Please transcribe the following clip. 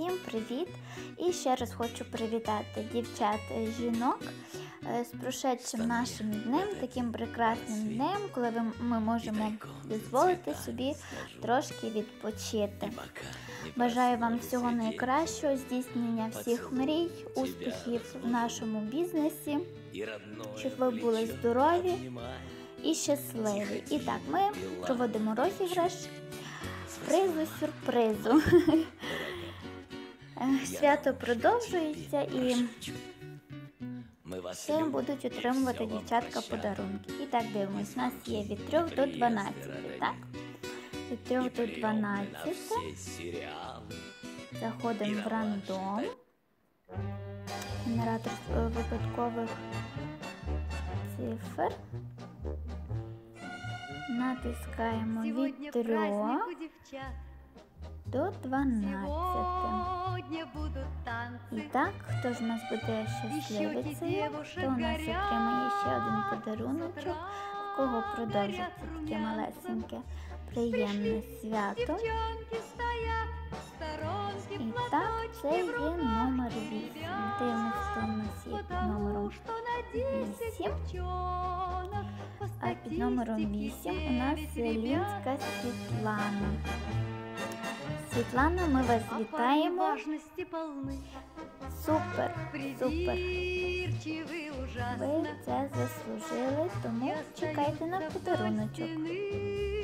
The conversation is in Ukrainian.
Всім привіт! І ще раз хочу привітати дівчат жінок е, з прошедшим нашим днем, таким прекрасним днем, коли ми можемо дозволити собі трошки відпочити. Бажаю вам всього найкращого, здійснення всіх мрій, успіхів в нашому бізнесі, щоб ви були здорові і щасливі. І так, ми проводимо розіграш призу сюрпризу. Е, Свято продовжується і ще будуть отримувати дівчатка подарунки. І так дивимось, у нас є від 3 до 12, так? Від 3 до 12 заходимо в рандом. Генератор е, випадкових цифр. Натискаємо від 3 праздник у девчат. До 12. Сегодня будут І так, хто ж у нас буде щасливицею, то у нас отримає ще один подаруночок, в кого продовжиться таке малесеньке приємне свято. І так, це є номер 8. Дивимося, хто у нас є під номером что на 10 вісім. А під номером статистике 8 у нас 9 ребят. Світлана. Світлана, ми вас А парни вітаємо. важности полны, Супер, супер. придирчивы Ви ужасно. це заслужили, тому Я чекайте на остаюсь до подаруночок. стены.